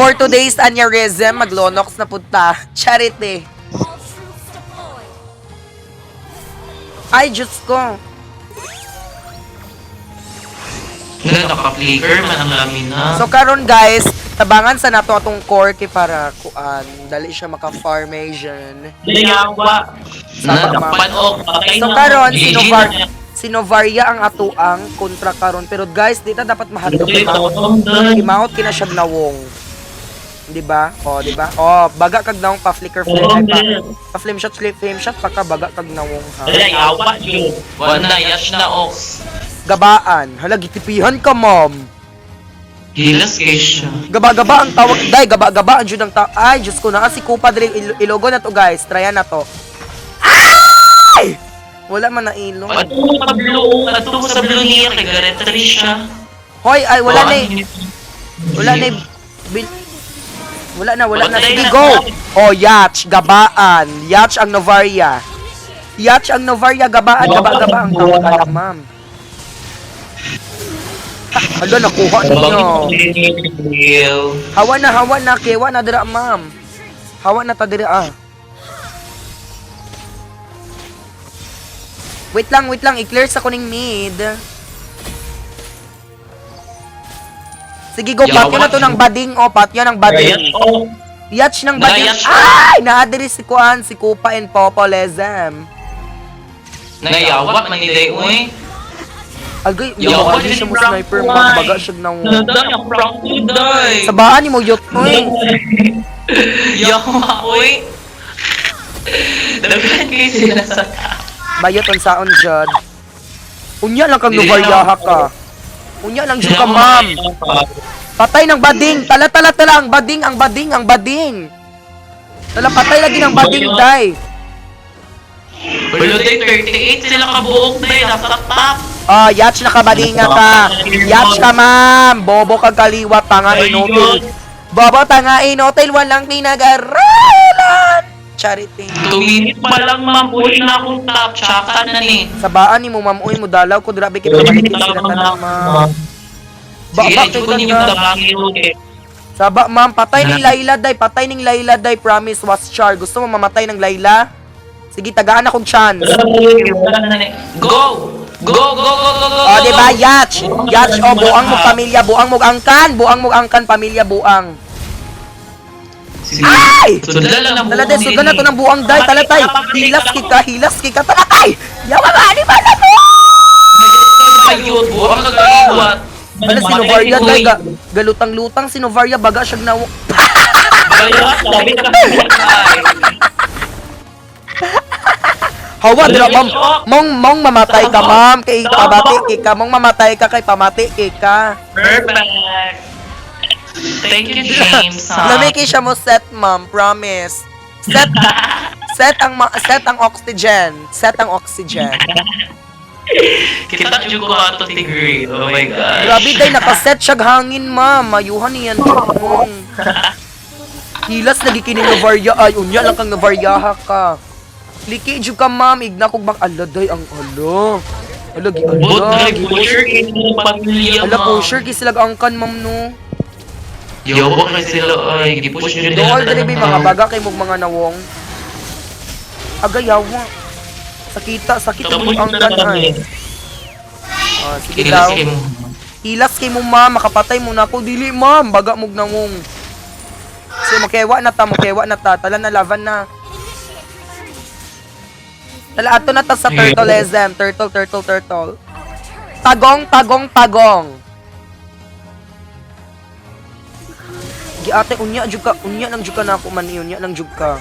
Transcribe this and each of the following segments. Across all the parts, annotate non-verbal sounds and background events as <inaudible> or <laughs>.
For today's aneurysm, maglonox na punta. Charity. Ay, Diyos ko. Na naka-flicker man ang lamina. So karon guys, tabangan sa nato atong core kay para kuan dali siya maka-formation. Yawa. Sama, Na patay So na. karon Gigi sinovar na. sinovaria ang atuang kontra karon pero guys dito dapat mahadlok doon. Imahot kina siya nawong. Di ba? Oh, di ba? Oh, baga kag nawong pa flicker flame ay pa. Pa flame shot, flame, flame shot pa ka baga kag nawong ha. Ay, yawa yun. Wala na, yash na ox. Gabaan. Hala gitipihan ka, ma'am. Gilas kay siya. Gaba-gaba ang tawag. Dai, gaba-gaba ang jud ang tawag. Ay, Diyos ko na. Si Kupa diri il- ilogo na to, guys. Tryan na to. Ay! Wala man na ilong. Ato sa blue, ato sa blue niya kay Garetary siya. Hoy, ay wala na. eh. Oh, Wala na. Wala na, wala na. Sige, go! Oh, Yatch, gabaan. Yatch ang Novaria. Yatch ang Novaria, gabaan, gaba-gaba ang tawag. Ala, ma'am. Hala, nakuha ninyo. Hawa na, hawa na, kewa na dira, ma'am. Hawa na ta dira, ah. Wait lang, wait lang, i-clear sa kuning mid. Sige, go, Yawa. patyo na to ng bading, oh, patyo ng bading. Oh, Yatch ng bading. Nayatch. Ay! Naadiri si Kuan, si Kupa and Popolezem. nayawa man ni Day uy. Agay, Yawa, yawa, di siya mo din sniper, boy. siya ng... Nandang ang prank ni Day. Sa baan ni mo, yot, uy. <laughs> Yawa uy. Daghan kayo sila sa Bayot on saon, Jod. Unya lang kang na- ka. Unya lang jud ka, ma'am. Patay ng bading. Tala, tala, tala. Ang bading, ang bading, ang bading. Tala, patay lagi ng bading, day. Pero day 38 sila kabuok day, nasa top. Ah, yatch na kabadinga ka. Yatch ka, ma'am. Bobo kag kaliwa, tanga inotil. Bobo, tanga inotil, walang pinag-aralan. Charity. Tumingit pa lang ma'am, uy na akong top, tsaka na ni. Sa baan ni mo, ma'am, uy, mo dalaw ko, grabe kita balikin sila tanang, ma'am. Ba, Sige, bakit ito ninyo ganda? Saba, ma'am, patay ni Layla, day. Patay ning Layla, day. Promise was char. Gusto mo mamatay ng Layla? Sige, tagaan akong chance. Go! Go, go, go, go, go, O, di ba, Yatch? Yatch, o, buang mo pamilya, buang mo angkan, buang mo angkan, pamilya, buang. Ay! Sudla lang ang Tala, day, suga na to ng buang, day. Tala, tay. Hilas kita, hilas kita. Tala, tay! Yawa nga, di ba na mo? Ayun, buwang kagaliwat. Wala, si Novaria, day. Ga galutang-lutang si Novaria, baga siya na... Hawa, dira, ma'am. Mong, mong mamatay ka, ma'am. Kay pamati, kay ka. Mong mamatay ka, kay pamati, kay ka. Perfect. Thank you, James. ha? Siya mo set, ma'am. Promise. Set, <laughs> set ang, ma- set ang oxygen. Set ang oxygen. <laughs> Kita juga ko ato tigri. Oh my gosh. Grabe, day, nakaset siya hangin, ma'am. Mayuhan niyan. Mong. <laughs> Hilas lagi kini Novaria. Ay, unya lang kang Novariaha ka. Liki, jud ka, ma'am. Igna kog bang ala, day, ang ala. Ala, gi, But ala. like, pusher kayo ng pamilya Ala, mo. pusher, kisilag angkan, ma'am, no. Yawa ka sila ay, gipush nyo Do all diri mga baga kay mong mga nawong. Agayawa. Sakita, sakit mo ang kanay. Ah, sige daw. Mo. Ilas kay mo ma'am, makapatay mo na ako. Dili ma'am, baga mong nawong. So makewa na ta, makewa na ta. Tala na laban na. Tala ato na ta sa turtleism. Turtle, turtle, turtle. Tagong, tagong, tagong. Gi ate unya jud ka, unya lang jud ka na ako man unya lang jud ka.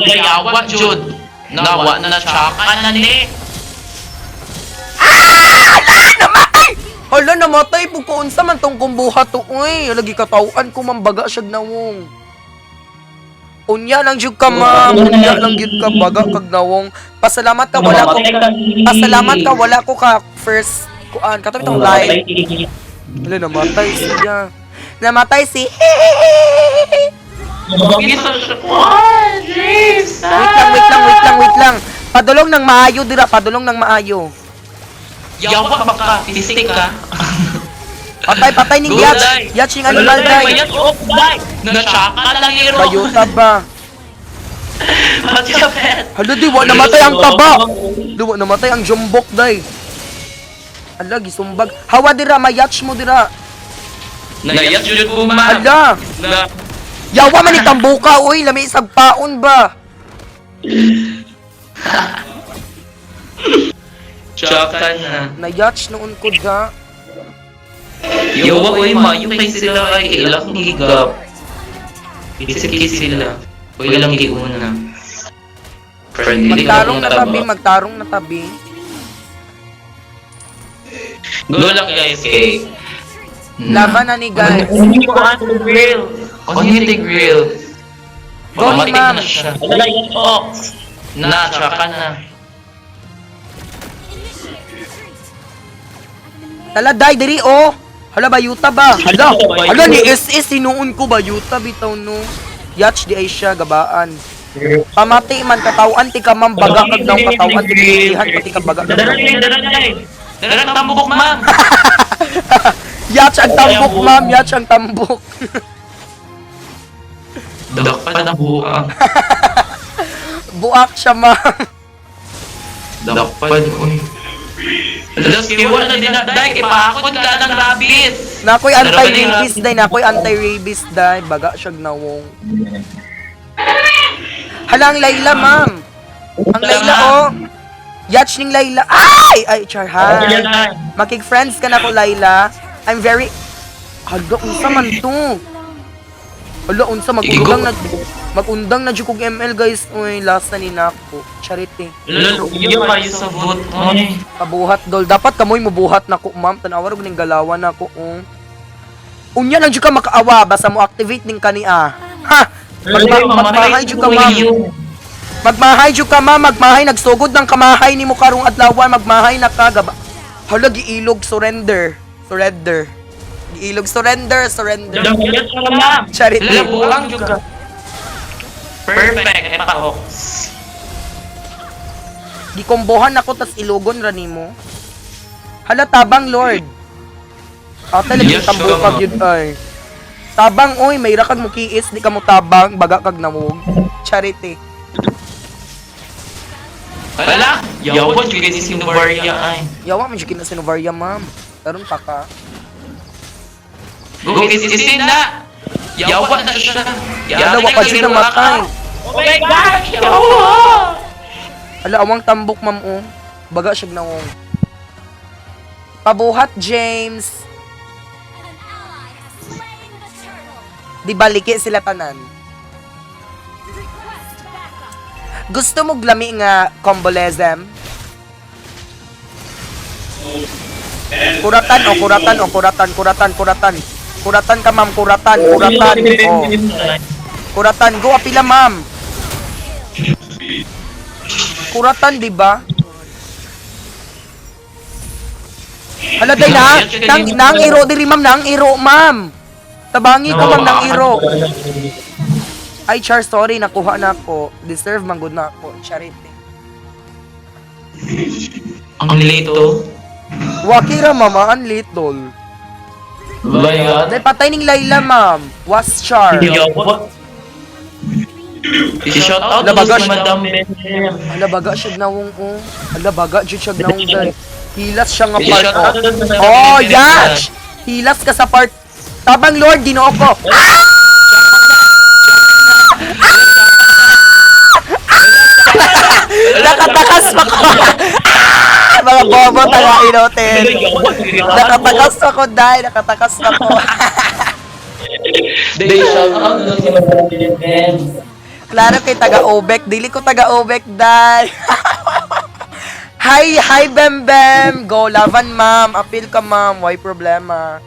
Yawa, Jud. Nawa na na tsaka na ni. Hala namatay pug ko unsa man tong kumbuha to uy, lagi katawan ko mambaga siya nawong. Unya lang jud ka ma'am, unya lang jud ka baga kag nawong. Pasalamat ka wala ko. Pasalamat ka wala ko ka first kuan katabi tong live. Hala namatay siya. Namatay si? What? James! Wait lang, wait lang, wait lang, wait lang. Padulong ng maayo dira, padulong ng maayo. Yawa baka, fisik ka. Patay, patay ning Go, Yats. Day. Yats yung animal, Day. Mayat, oh, Day. Natsaka lang hero. Bayuta ba? <laughs> Pati ka, pet. Hala, di, wa namatay ang taba. Di, wa namatay ang jumbok, day. Hala, gisumbag. Hawa dira, mayatch mo dira. Nayat yun po, ma'am. Hala, Na, yawa man itang buka, uy, lami isag paon ba? <laughs> tsaka na. Nayatch noon ko da. Yawa, uy, ma, yung kay sila ay ilang higap. Kisip-kisip sila. Uy, ilang giuna. Friend, hindi ka Magtarong na tabi, magtarong na tabi. Go lang guys, kay... Laban na ni guys. Hindi ko the grill. Community grill. Go ni ma'am. na siya. Wala yung ox. Na, tsaka na. Tala, day, diri, oh. Hala, bayuta ba? Hala, Bayuta, bayuta. hala, ni SS, sinuon ko, bayuta, bitaw, no. Yatch, di ay siya, gabaan. Pamati man, katawan, ti ka man, baga, kag daw katawan, ti pinitihan, pati ka baga. dala niyo. Dala ng tambok, ma'am. <laughs> Yatch ang tambok, ma'am, yatch ang tambok. <laughs> Dak pa na buang. <laughs> Buak siya, ma'am. Dak pa na, uy. Alas, kiwa na din na, day, ipakot ka ng rabbit. Nakoy anti-rabies, day, nakoy anti-rabies, day, baga siya nawong. Hala, ang Layla, ma'am. Ang Layla, oh. Yatch ning Layla. Ay! Ay, char, hi. Makig-friends ka na ko, Layla. I'm very... Hala, unsa man to? Hala, unsa, magundang na... Magundang na jud kog ML, guys. Uy, last na ni Nako. Charity. Lalo, iyo kayo sa vote, uy. Pabuhat, dol. Dapat kamoy mubuhat na ko, ma'am. Tanawar ko ning galawan na ko, um. Unya lang jud ka makaawa, basta mo activate ning kani, ah. Ha! Magma magmahay jud ka, ma'am. Magmahay jud ka, ma'am. Magmahay. Nagsugod ng kamahay ni mo karong adlawan. Magmahay na ka. Gaba. Hala, giilog. Surrender. Surrender. Giilog. Surrender. Surrender. Dapat ka ma'am. Charity. Lala, buang jud ka. Perfect, epa-ox. Gikombohan ako tas ilugon ra nimo. Hala tabang Lord. Ah, talaga Yes, tambo sure, kag yun ay. Tabang oy, may ra kag mukiis, di ka mo tabang, baga kag namog. Charity. Wala, yawan jud kasi si Novaria ay. Yawa man jud kina Sinovaria, ma'am. Karon pa ka. Go kisisin na. Yawan na siya. Hala wa pa jud namatay. Oh my gosh, yawan. Hala awang tambok, ma'am oh. Baga siya nawong. Pabuhat James. Di baliki sila tanan. Gusto mo glami nga combolesem? Kuratan o kuratan o kuratan kuratan kuratan. Kuratan ka ma'am, kuratan, kuratan. Oh. Kuratan, go apila ma'am. Kuratan, di ba? Hala day na, nang nang iro diri ma'am, nang iro ma'am. Tabangi ko ma'am nang iro. Ay, Char, sorry, nakuha na ako. Deserve man good na ako. Charity. Ang lito. Wakira, mama, ang little. Bayad. Dahil patay ning Layla, ma'am. Was Char. Yawan. I-shout out Labaga to si. Madam Bethlehem. Hala, baga siya nawong, oh. Hala, baga jud siya nawong, day. Hilas siya nga part, I-shout oh. out Oh, yach! Hilas ka sa part. Tabang Lord, ginoo ko. <laughs> Nakatakas pa ko. <laughs> Mga bobo taga inotin. Nakatakas pa ko, dai. Nakatakas pa ko. <laughs> They to Madam Bethlehem. Klaro kay taga Obek. Dili ko taga Obek, dai. <laughs> Hi, hi, Bem Bem. Go, laban, ma'am. Appeal ka, ma'am. Why problema?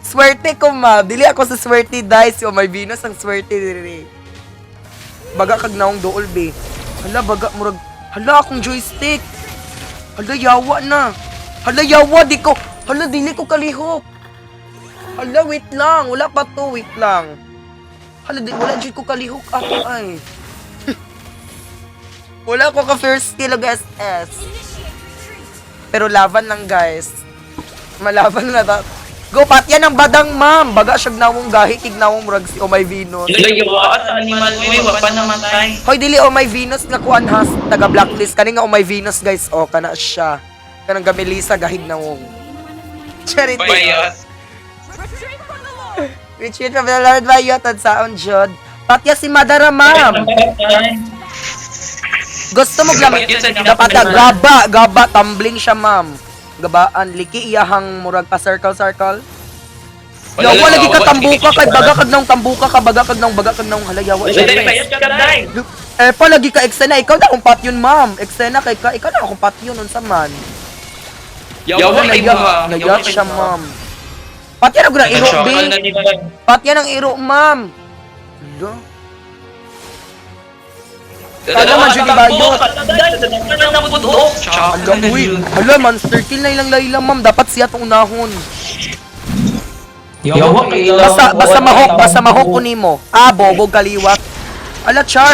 Swerte ko, ma'am. Dili ako sa swerte, dai. Si Omar Venus ang swerte, diri. Baga kag naong dool, be. Hala, baga, murag. Hala, akong joystick. Hala, yawa na. Hala, yawa, di ko. Hala, dili ko kalihok. Hala, wait lang. Wala pa to, wait lang. Hala, di, wala dyan ko kalihok ato ay. <laughs> wala ko ka first skill of SS. Pero laban lang guys. Malaban na ta. Go, patya ng badang, ma'am. Baga siya nawong gahi, kig nawong murag si Omay Venus. Layo sa animal mo, wa pa namatay. Hoy, dili Omay Venus nga kuan has, taga blacklist. Kani nga Omay Venus, guys. O, kana siya. Kanang gamelisa, gahig nawong. Charity. Bayas. Retreat from the Lord by Yotod sa Jod. Patya si Madara, ma'am. Gusto mo gamit. Dapat na, gaba, gaba, tumbling siya, ma'am. Gabaan, liki iyahang murag pa circle-circle. Yawa lagi ka tambuka kay baga kag nang tambuka ka baga kag nang baga kag nang halayawa. Eh pa lagi ka eksena ikaw na akong patyon ma'am. Eksena kay ka ikaw na akong patyon unsa man. Yawa kay Naya- mo. Naya siya ma'am. Patyan ang iro bi. Patyan ang iro ma'am. Hala. Kala man siya gibayot. Hala, uy. Hala, monster kill na ilang layla ma'am. Dapat siya itong unahon. Yawa kay Basta, basta mahok, basta mahok ko nimo. Ah, bobog kaliwat. Ala, Char.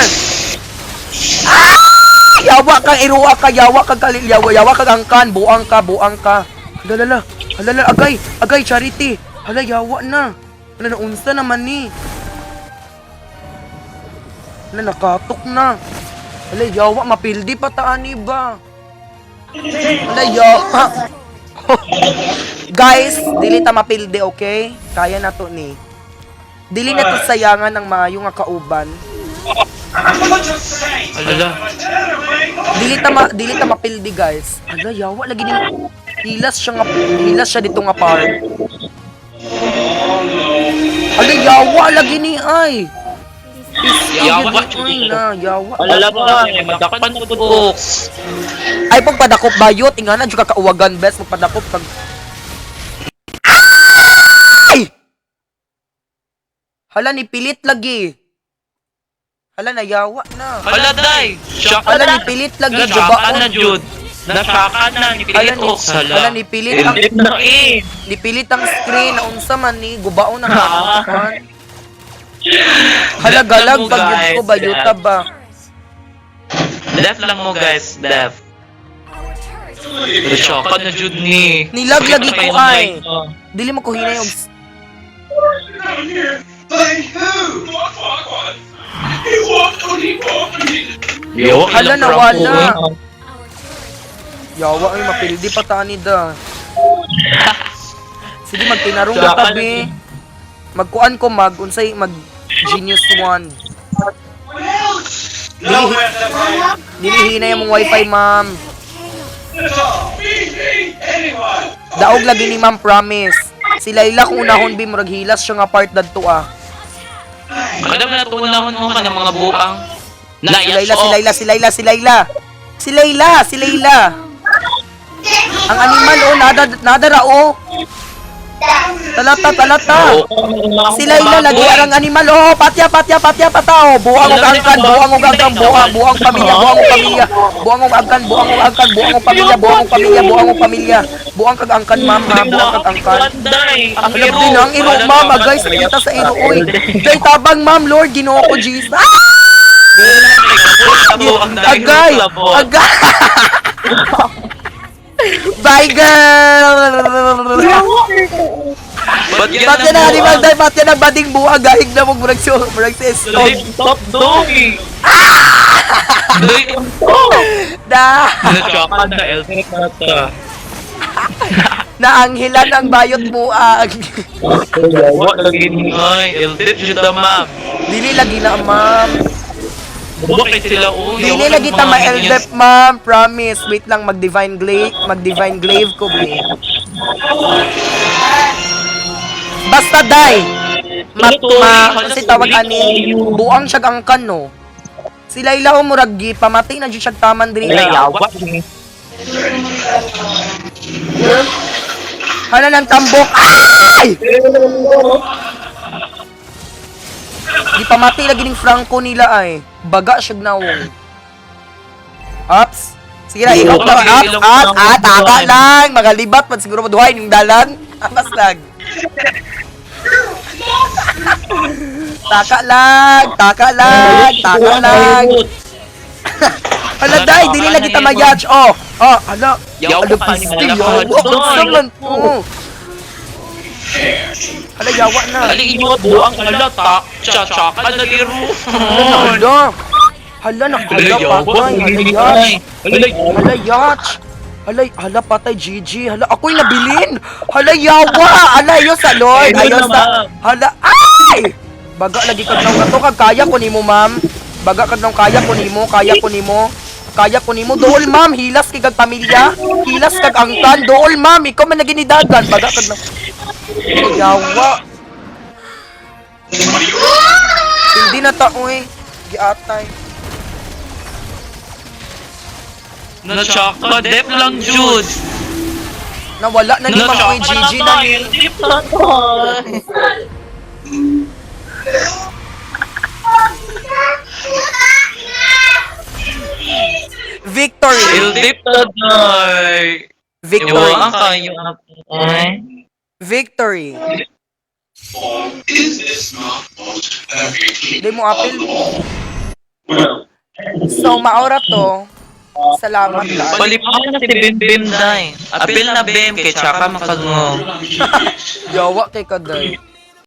Ah! Yawa kang iruwa ka, yawa kang kalil, yawa, yawa kang angkan, buang ka, buang ka. Halala, halala, agay, agay, charity. Hala, yawa na. Hala, naunsa naman ni. Hala, nakatok na. Hala, yawa, mapildi pa taani ba? Hala, yawa. <laughs> Guys, dili ta mapilde, okay? Kaya na to ni. Dili na to sayangan ng maayo nga kauban. Ala. Dili ta ma, dili ta mapildi, guys. Ala, yawa lagi ni hilas siya nga hilas siya dito nga part. Ala, yawa lagi ni ay. Yawa. Ay na, yawa. Ala ba, magdapan na box. Ay pagpadakop bayot, ingana jud ka kauwagan best magpadakop kag Ay! Hala ni pilit lagi. Hala na yawa na. Ala dai. Shock Hala ni pilit lagi Nasaka na jubaon. jud. Nasaka na ni Hala Pilit ni Ox. hala ni pilit ang na eh. ang screen na unsa man ni gubaon ang <laughs> kakuan. Hala galag pag yun ko bayuta ba. Left lang mo guys, left. Shock na jud ni. Nilag lagi ko ay. Dili mo ko hinay og Yo, Hala, nawala. yawa ay mapildi pa tani da. <laughs> Sige magtinarong ka tabi. Magkuan ko mag unsay mag genius one. Dili hinay mong wifi ma'am. Daog lagi ni ma'am promise. Si Layla kung unahon bi murag hilas siya nga part dadto ah. Kada na tunahon mo ka ng mga buang. Si Layla, si Layla, si Layla, si Layla. Si Layla, si Layla. Ang animal oh, nada nada ra oh. Talata, talata. Si Layla lagi arang animal oh, patya, patya, patya, patao. Buang og angkan, buang og angkan, buang, buang pamilya, buang og pamilya. Buang og angkan, buang og angkan, buang og pamilya, buang og pamilya, buang og pamilya. Buang kag angkan ma'am, ha, buang kag angkan. Ang Alam din ang iro ma'am, guys, kita sa iro oy. Kay tabang ma'am, Lord, Ginoo ko Jesus. Ah! Agay! Agay! <laughs> Bye, girl! Ba't yan Ba't yan na animal dahil ba't yan ang bading buha gahig na mong murag si murag si Stone. Stop doing! Doy, Na, Nachokan na Eltric na ta. naanghilan ang bayot buag. What lagi ni Ay, Eltric siya ta ma'am. Dili lagi na, ma'am. Bakit sila oh? Dili lagi ta ma-eldep, ma'am. Promise. Wait lang, mag-divine glaive. Mag-divine glaive ko, be. Basta, die. Ma, ma, kasi tawag ani, buang siya angkan, no? Si Layla o Muragi, pamatay na dyan siya taman diri. Yawa. Hala ng tambok. Ay! Di pamatay lagi ning Franco nila ay. Baga siya nawong. Ups. Sige na, ikot na. Ups, at, at, taka lang. Mga libat, pag siguro maduhay ng dalan. <laughs> Apas lang. Taka lang, taka lang, taka lang. <laughs> Hala, day, dili lagi ta mayatch. Oh, oh, hala. Yaw Ano pa, hala, hala, Oh, hala. naman. Oh. Hala, yawa na. Ali, inyo ka buang alata. Cha-cha ka na liro. Hala, hala, nakula patay. Hala, yatch. Hala, yatch. Hala, hala, patay, GG. Hala, ako'y nabilin. Hala, yawa. Hala, ayo sa Lord. Ayo doon na, sa... Hala, ay! Baga, lagi kag nang ato kag kaya ko nimo, ma'am. Baga kag nang kaya ko nimo, kaya ko nimo. Kaya ko nimo. Dool, ma'am. Hilas kay kag pamilya. Hilas kag angkan. Dool, ma'am. Ikaw man naginidagan. Baga kag nang... Yawa. Hindi na ta, uy. Giatay. Na-chaka, dep lang, Jude. Nawala na ni Ma'am Uy GG na ni. Dep lang to. Victory! Il dip na day. Victory! Iwaan kayo. Ay. Victory! Di mo apil. So, maora to. Salamat ka. Palipan na si Bim Bim day. Apil na Bim kay Chaka makagungo. <laughs> <laughs> Yawa kay Kaday.